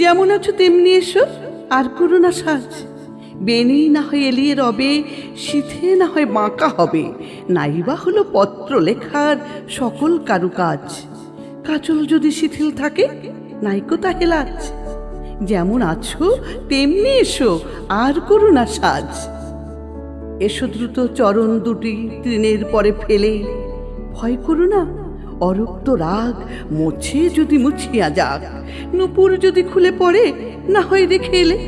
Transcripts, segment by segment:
যেমন আছো তেমনি এসো, আর করো না সাজ। বেনি না হয় এলিয়ে রবে শীতে না হয় বাঁকা হবে। নাইবা হলো পত্র লেখার সকল কারুকাজ কাজল যদি শিথিল থাকে, নাইকো তাহে লাজ যেমন আছো, তেমনি এসো, আর করো না সাজ। এসো দ্রুত চরণ দুটি তৃণের পরে ফেলে। ভয় করো না অরক্ত রাগ মোছে যদি মুছিয়া যাক, নুপুর যদি খুলে পড়ে, না হয় রেখে এলে?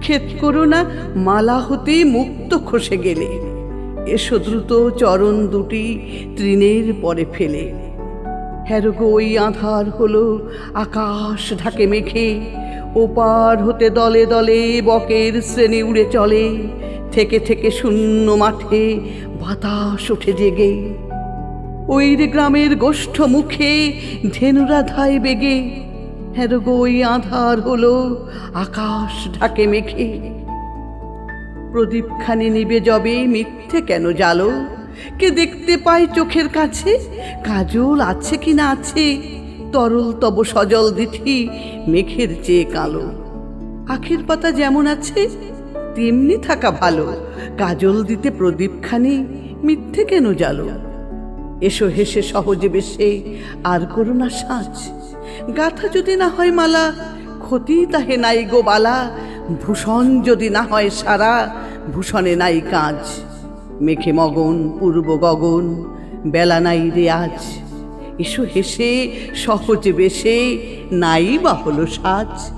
ক্ষেত করো না, মালা হতে মুক্ত খসে গেলে। এসো দ্রুত চরণ দুটি তৃণের পরে ফেলে। হ্যারগো ওই আধার হলো আকাশ ঢাকে মেঘে ওপার হতে দলে দলে বকের শ্রেণি উড়ে চলে। থেকে থেকে শূন্য মাঠে বাতাস ওঠে জেগে। ওই গ্রামের গোষ্ঠ মুখে ধেনুরা ধায় বেগে হ্যারগো ওই আধার হলো আকাশ ঢাকে মেখে। প্রদীপখানি নিবে যবে মিথ্যে কেন জালো? কে দেখতে পায় চোখের কাছে? কাজল আছে কি না আছে? তরল তব সজল দিঠি মেঘের চেয়ে কালো। আখের পাতা যেমন আছে, তেমনি থাকা ভালো। কাজল দিতে প্রদীপখানি মিথ্যে কেন জালো? এসো হেসে সহজে বেশে আর করো না সাজ। গাথা যদি না হয় মালা, ক্ষতি তাহে নাই গো বালা। ভূষণ যদি না হয় সারা, ভূষণে নাই কাজ। মেঘে মগন, পূর্ব গগন, বেলা নাই রে আজ। এসো হেসে সহজে বেশে নাই বা হলো সাজ।